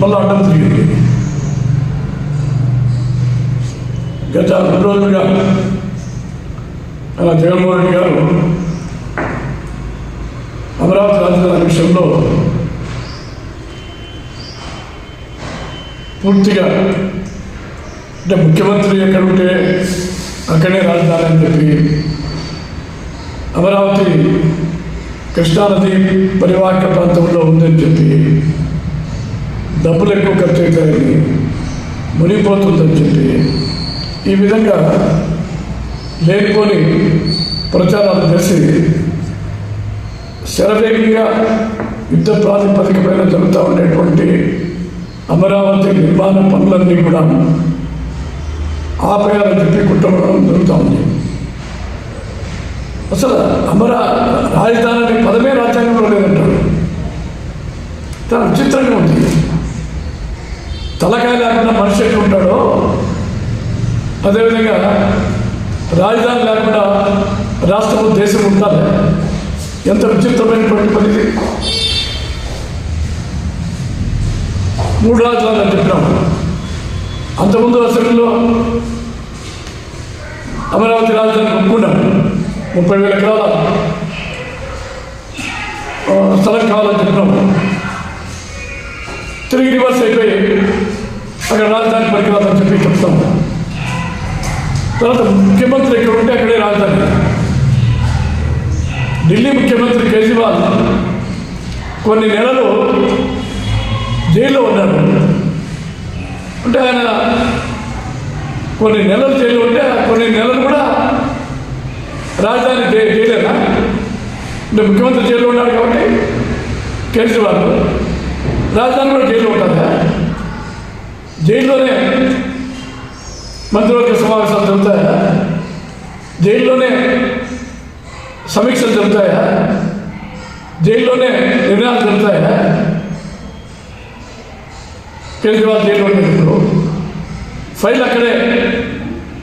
మళ్ళీ అడ్డం తిరిగింది గత రెండు రోజులుగా మన జగన్మోహన్ రెడ్డి గారు అమరావతి రాజధాని విషయంలో పూర్తిగా అంటే ముఖ్యమంత్రి ఎక్కడ ఉంటే అక్కడే రాజధాని అని చెప్పి అమరావతి కృష్ణానది పరివాహక ప్రాంతంలో ఉందని చెప్పి డబ్బులు ఎక్కువ ఖర్చు అవుతాయని మునిగిపోతుందని చెప్పి ఈ విధంగా లేనిపోని ప్రచారాలు చేసి శరవేగంగా యుద్ధ ప్రాతిపదికపైన జరుగుతూ ఉండేటువంటి అమరావతి నిర్మాణ పనులన్నీ కూడా ఆపేయాలని చెప్పి కుట్రపడడం జరుగుతూ ఉంది. అసలు అమర రాజధాని అనే పదమే రాజ్యాంగంలో లేదంటాడు చాలా విచిత్రంగా ఉంది. తలకాయ లేకుండా మనిషి ఎట్లా ఉంటాడో అదేవిధంగా రాజధాని లేకుండా రాష్ట్రం దేశం ఉండాలి ఎంత విచిత్రమైనటువంటి పని మూడు రాజధానులు అని చెప్పినాము. అంతకుముందు అసెంబ్లీలో అమరావతి రాజధాని ఒప్పుకున్నాం ముప్పై వేల ఎకరాల స్థలం కావాలని చెప్పినాం. తిరిగి రివర్స్ అయిపోయి అక్కడ రాజధాని పరికరాలని చెప్పి చెప్తాం. తర్వాత ముఖ్యమంత్రి ఎక్కడ ఉంటే అక్కడే రాజధాని. ఢిల్లీ ముఖ్యమంత్రి కేజ్రీవాల్ కొన్ని నెలలు జైల్లో ఉన్నారు. అంటే ఆయన కొన్ని నెలలు జైలు ఉంటే కొన్ని నెలలు కూడా రాజధాని జై జైలేనా అంటే ముఖ్యమంత్రి జైల్లో ఉన్నాడు కాబట్టి కేజ్రీవాల్ రాజధాని కూడా జైల్లో ఉంటుందా జైల్లోనే మంత్రివర్గ సమావేశాలు జరుగుతాయా? జైల్లోనే సమీక్షలు జరుగుతాయా? జైల్లోనే నిర్ణయాలు జరుగుతాయా? కేజ్రీవాల్ జైల్లో ఉన్నప్పుడు ఫైల్ అక్కడే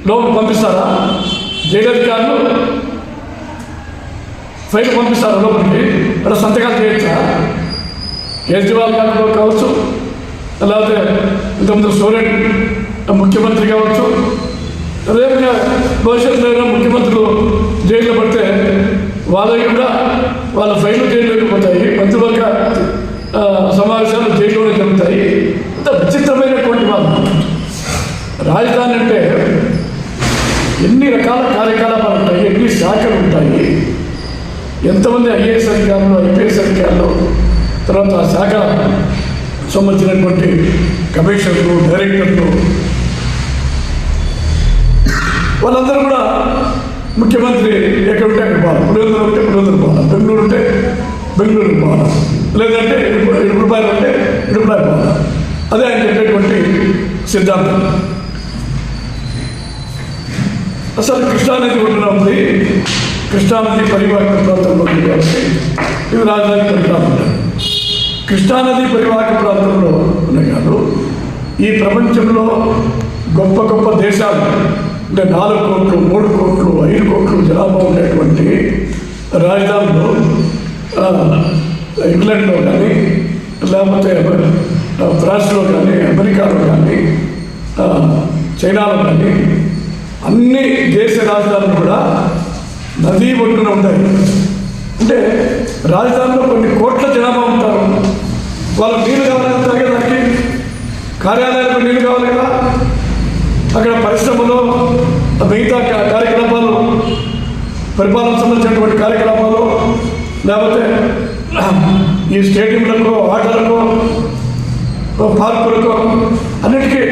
లోపల పంపిస్తారా? జైలు అధికారులు ఫైల్ పంపిస్తారా లోపలికి? అక్కడ సంతకాలు చేయొచ్చా? కేజ్రీవాల్ గారు కావచ్చు లేకపోతే ఇంతకుముందు సోరెన్ ముఖ్యమంత్రి కావచ్చు. అదేవిధంగా భవిష్యత్తులో ఏదైనా ముఖ్యమంత్రులు జైల్లో పడితే వాళ్ళకి కూడా వాళ్ళ ఫైల్ జైల్లోకి పోతాయి మంత్రివర్గ ఆ, సమావేశాలు జైల్లోనే జరుగుతాయి అంత విచిత్రమైనటువంటి వాళ్ళు రాజధాని అంటే ఎన్ని రకాల కార్యకలాపాలు ఉంటాయి ఎన్ని శాఖలు ఉంటాయి ఎంతమంది ఐఏఎస్ అధికారులు ఐపీఎస్ అధికారులు తర్వాత ఆ శాఖ సంబంధించినటువంటి కమిషనర్లు డైరెక్టర్లు వాళ్ళందరూ కూడా ముఖ్యమంత్రి ఎక్కడ ఉంటే అక్కడ పోవాలి. పులివెందులు ఉంటే పులివెందులు పోవాలి. బెంగళూరు ఉంటే బెంగళూరు పోవాలి. లేదంటే ఇడుపు- ఇడుపులపాయలు ఉంటే ఇడుపులపాయ పోవాలి. అదే ఆయన చెప్పేటువంటి సిద్ధాంతం. అసలు కృష్ణానది ఒడ్డున ఉంది. కృష్ణానది పరివాహక ప్రాంతంలో ఇవి రాజధాని పరిపాలన కృష్ణానది పరివాహక ప్రాంతంలో ఉన్నాయి కాదు ఈ ప్రపంచంలో గొప్ప గొప్ప దేశాలు అంటే నాలుగు కోట్లు మూడు కోట్లు ఐదు కోట్లు జనాభా ఉండేటువంటి రాజధానులు ఇంగ్లాండ్లో కానీ లేకపోతే ఫ్రాన్స్లో కానీ అమెరికాలో కానీ చైనాలో కానీ అన్ని దేశ రాజధానులు కూడా నదీ ఒడ్డున ఉంటాయి. అంటే రాజధానిలో కొన్ని కోట్ల జనాభా ఉంటారు. వాళ్ళకి నీళ్ళు కావాలి తాగేదానికి? కార్యాలయాలకు నీళ్ళు కావాలి కదా? అక్కడ పరిశ్రమలో మిగతా కార్యకలాపాలు పరిపాలన సంబంధించినటువంటి కార్యకలాపాలు లేకపోతే ఈ స్టేడియంలకు ఆటలకు పార్కులకు అన్నిటికీ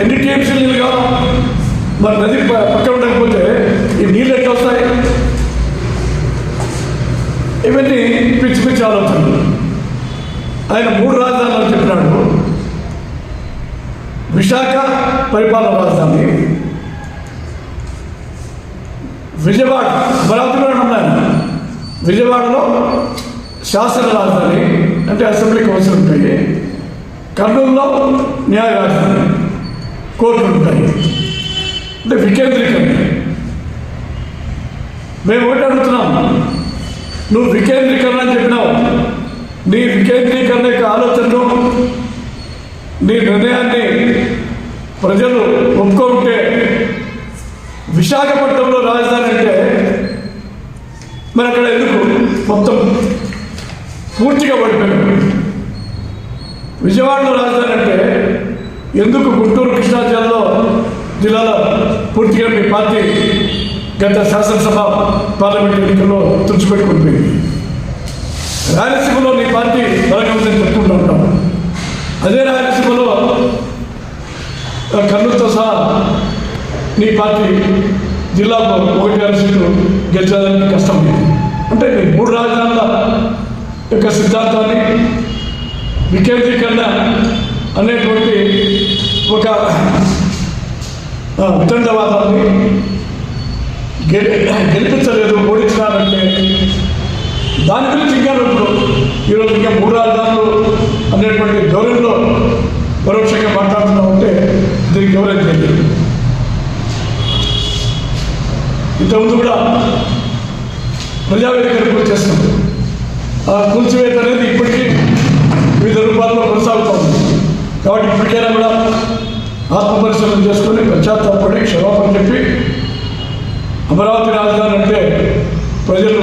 ఎన్ని టీఎంసీ నీళ్ళు కావాలి మరి నది ప- పక్కన ఉండకపోతే ఈ నీళ్ళు ఎట్లా వస్తాయి ఇవన్నీ పిచ్చి ఆయన మూడు రాజధానులు చెప్పినాడు. విశాఖ పరిపాలన రాజధాని. విజయవాడ అమరావతిలో ఉన్నాయి విజయవాడలో శాసన రాజధాని అంటే అసెంబ్లీ కౌన్సిల్ ఉంటాయి. కర్నూలులో న్యాయ రాజధాని కోర్టులు ఉంటాయి. అంటే వికేంద్రీకరణ. మేము ఒకటి అడుగుతున్నాం. నువ్వు వికేంద్రీకరణ అని చెప్పినావు. నీ వికేంద్రీకరణ యొక్క ఆలోచనను నీ నిర్ణయాన్ని ప్రజలు ఒప్పుకుంటే విశాఖపట్నంలో రాజధాని అంటే మరి అక్కడ ఎందుకు? మొత్తం పూర్తిగా పడిపోయింది. విజయవాడలో రాజధాని అంటే ఎందుకు గుంటూరు కృష్ణా జిల్లాలో జిల్లాలో పూర్తిగా మీ పార్టీ గత శాసనసభ పార్లమెంట్ ఎన్నికల్లో తుడిచిపెట్టుకుని పోయింది. రాయలసీమలో నీ పార్టీ బలంగా ఉందని చెప్పుకుంటూ ఉంటాం. అదే రాయలసీమలో కర్నూలుతో సహా నీ పార్టీ జిల్లాకు ఒకటి ఆరు సీట్లు గెలిచేదానికి కష్టం అంటే మూడు రాజధానుల యొక్క సిద్ధాంతాన్ని వికేంద్రీకరణ అనేటువంటి ఒక ఆ, వితండవాదాన్ని గెలిపించలేదు ఓడించినారంటే దాని గురించి ఇంకా ఇప్పుడు ఈరోజు ఇంకా మూడు రాజధానులు అనేటువంటి ధోరణిలో పరోక్షంగా మాట్లాడుతున్నావు అంటే దీనికి ఎవరైతే తెలియదు. ఇంతకుముందు కూడా ప్రజావేదిక ప్రజావేదికను కూల్చేస్తున్నాం ఆ కూల్చివేత అనేది ఇప్పటికీ వివిధ రూపాల్లో కొనసాగుతుంది. కాబట్టి ఇప్పటికైనా కూడా ఆత్మపరిశీలన చేసుకొని పశ్చాత్తాపడి క్షమాపణ చెప్పి అమరావతి రాజధాని అంటే ప్రజలు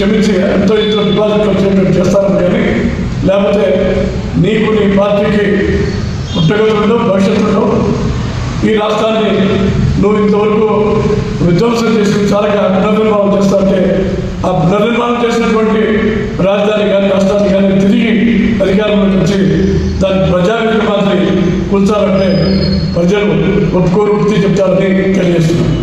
క్షమించి ఎంతో ఇంతో డిపాజిట్లు వచ్చేటట్టు చేస్తాను కానీ లేకపోతే నీకు నీ పార్టీకి పుట్టగతుల్లో భవిష్యత్తులో ఈ రాష్ట్రాన్ని నువ్వు ఇంతవరకు విధ్వంసం చేసి చాలా పునర్నిర్మాణం చేస్తాంటే ఆ పునర్నిర్మాణం చేసినటువంటి రాజధాని కానీ రాష్ట్రాన్ని కానీ తిరిగి అధికారంలోకి వచ్చి దాన్ని ప్రజావిక మాదిరి కూల్చాలంటే ప్రజలు ఒప్పుకోరు వృత్తి చెప్తారని తెలియజేస్తున్నాను.